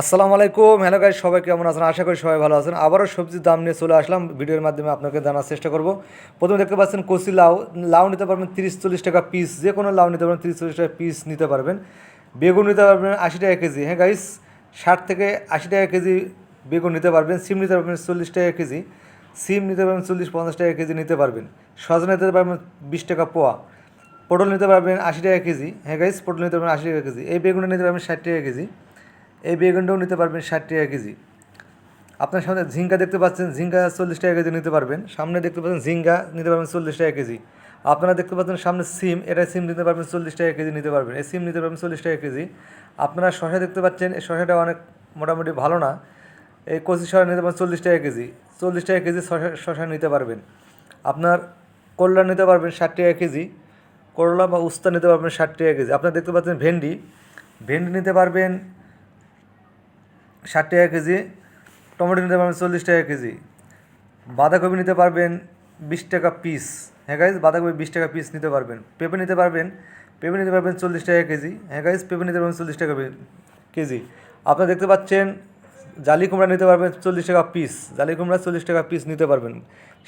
আসসালামু আলাইকুম। Hello guys সবাই কেমন আছেন? আশা করি সবাই ভালো আছেন। আবারও সবজির দাম নিয়ে চলে আসলাম। ভিডিওর মাধ্যমে আপনাকে জানার চেষ্টা করব। প্রথমে দেখতে পাচ্ছেন কচি লাউ। লাউ নিতে পারবেন তিরিশ চল্লিশ টাকা পিস যে কোনো লাউ নিতে পারবেন তিরিশ চল্লিশ টাকা পিস নিতে পারবেন। বেগুন নিতে পারবেন আশি টাকা কেজি। হ্যাঁ গাইস ষাট থেকে আশি টাকা কেজি বেগুন নিতে পারবেন। সিম নিতে পারবেন চল্লিশ টাকা কেজি। সিম নিতে পারবেন চল্লিশ, পঞ্চাশ টাকা কেজি নিতে পারবেন। সজনা নিতে পারবেন বিশ টাকা পোয়া। পটল নিতে পারবেন আশি টাকা কেজি। হ্যাঁ গাইস পটল নিতে পারবেন আশি টাকা কেজি। এই বেগুনটা নিতে পারবেন ষাট টাকা কেজি। এই বেগুনটাও নিতে পারবেন ষাট টাকা কেজি। আপনার সামনে ঝিঙ্গা দেখতে পাচ্ছেন, ঝিঙ্গা চল্লিশ টাকা কেজি নিতে পারবেন। সামনে দেখতে পাচ্ছেন ঝিঙ্গা নিতে পারবেন চল্লিশ টাকা কেজি। আপনারা দেখতে পাচ্ছেন সামনে সিম, এটা সিম নিতে পারবেন চল্লিশ টাকা কেজি নিতে পারবেন। এই সিম নিতে পারবেন চল্লিশ টাকা কেজি। আপনারা শশা দেখতে পাচ্ছেন, এই শশাটা অনেক মোটামুটি ভালো না। এই কচি শশা নিতে পারবেন চল্লিশ টাকা কেজি। চল্লিশ টাকা কেজি শশা শশা নিতে পারবেন। আপনার করলা নিতে পারবেন ষাট টাকা কেজি। করলা বা উস্তা নিতে পারবেন ষাট টাকা কেজি। আপনারা দেখতে পাচ্ছেন ভেন্ডি। ভেন্ডি নিতে পারবেন ষাট টাকা কেজি, টমেটো নিতে পারবেন চল্লিশ টাকা কেজি। বাঁধাকপি নিতে পারবেন বিশ টাকা পিস হ্যাঁ গাইজ বাঁধাকপি বিশ টাকা পিস নিতে পারবেন। পেঁপে নিতে পারবেন, পেঁপে নিতে পারবেন চল্লিশ টাকা কেজি। হ্যাঁ গাইজ পেঁপে নিতে পারবেন চল্লিশ টাকা কেজি। আপনারা দেখতে পাচ্ছেন, জালি কুমড়া নিতে পারবেন চল্লিশ টাকা পিস জালি কুমড়া চল্লিশ টাকা পিস নিতে পারবেন।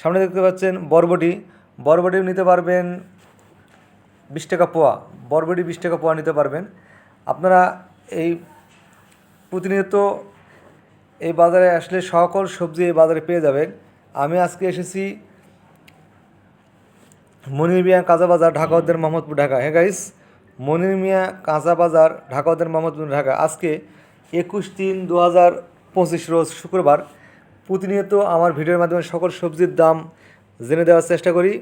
সামনে দেখতে পাচ্ছেন বরবটি। বরবটি নিতে পারবেন বিশ টাকা পোয়া। বরবটি বিশ টাকা পোয়া নিতে পারবেন। আপনারা এই প্রতিনিয়ত এই বাজারে আসলে সকল সবজি এই বাজারে পেয়ে যাবেন। আমি আজকে এসেছি মনির মিয়া কাঁচা বাজার, ঢাকা উদ্যান, মোহাম্মদপুর, ঢাকা। হ্যাঁ গাইস মনির মিয়া কাঁচা বাজার, ঢাকা উদ্যান, মোহাম্মদপুর, ঢাকা। আজকে একুশ তিন দু হাজার পঁচিশ রোজ শুক্রবার প্রতিনিয়ত আমার ভিডিওর মাধ্যমে সকল সবজির দাম জেনে দেওয়ার চেষ্টা করি।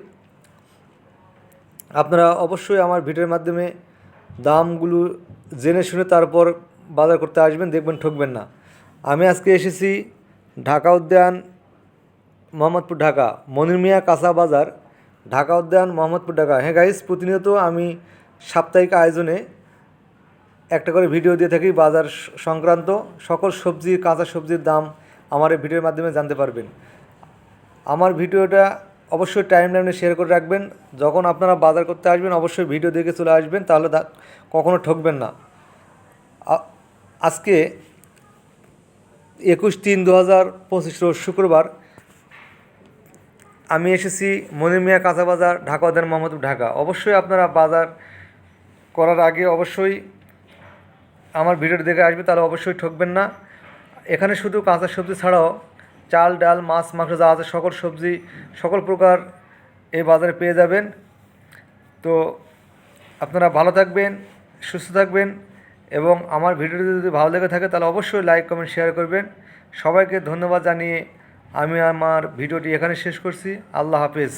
আপনারা অবশ্যই আমার ভিডিওর মাধ্যমে দামগুলো জেনে শুনে তারপর বাজার করতে আসবেন, দেখবেন ঠকবেন না। আমি আজকে এসেছি ঢাকা উদ্যান, মোহাম্মদপুর ঢাকা, মনির মিয়া কাঁচা বাজার, ঢাকা উদ্যান, মোহাম্মদপুর ঢাকা। হ্যাঁ গাইস প্রতিনিয়ত আমি সাপ্তাহিক আয়োজনে একটা করে ভিডিও দিয়ে থাকি বাজার সংক্রান্ত। সকল সবজি, কাঁচা সবজির দাম আমার এই ভিডিওর মাধ্যমে জানতে পারবেন। আমার ভিডিওটা অবশ্যই টাইম লাইনে শেয়ার করে রাখবেন। যখন আপনারা বাজার করতে আসবেন, অবশ্যই ভিডিও দেখে চলে আসবেন, তাহলে দা- কখনো ঠকবেন না। আজকে একুশ তিন দু হাজার পঁচিশ রোজ শুক্রবার, আমি এসেছি মনির মিয়া কাঁচা বাজার, ঢাকা উদ্যান মোহাম্মদপুর ঢাকা। অবশ্যই আপনারা বাজার করার আগে অবশ্যই আমার ভিডিওটি দেখে আসবে, তাহলে অবশ্যই ঠকবেন না। এখানে শুধু কাঁচা সবজি ছাড়াও চাল, ডাল, মাছ, মাংস যা আছে, সকল সবজি, সকল প্রকার এই বাজারে পেয়ে যাবেন। তো আপনারা ভালো থাকবেন, সুস্থ থাকবেন। এবং আমার ভিডিওটি যদি ভালো লেগে থাকে, তাহলে অবশ্যই লাইক কমেন্ট শেয়ার করবেন। সবাইকে ধন্যবাদ জানিয়ে আমি আমার ভিডিওটি এখানে শেষ করছি। আল্লাহ হাফেজ।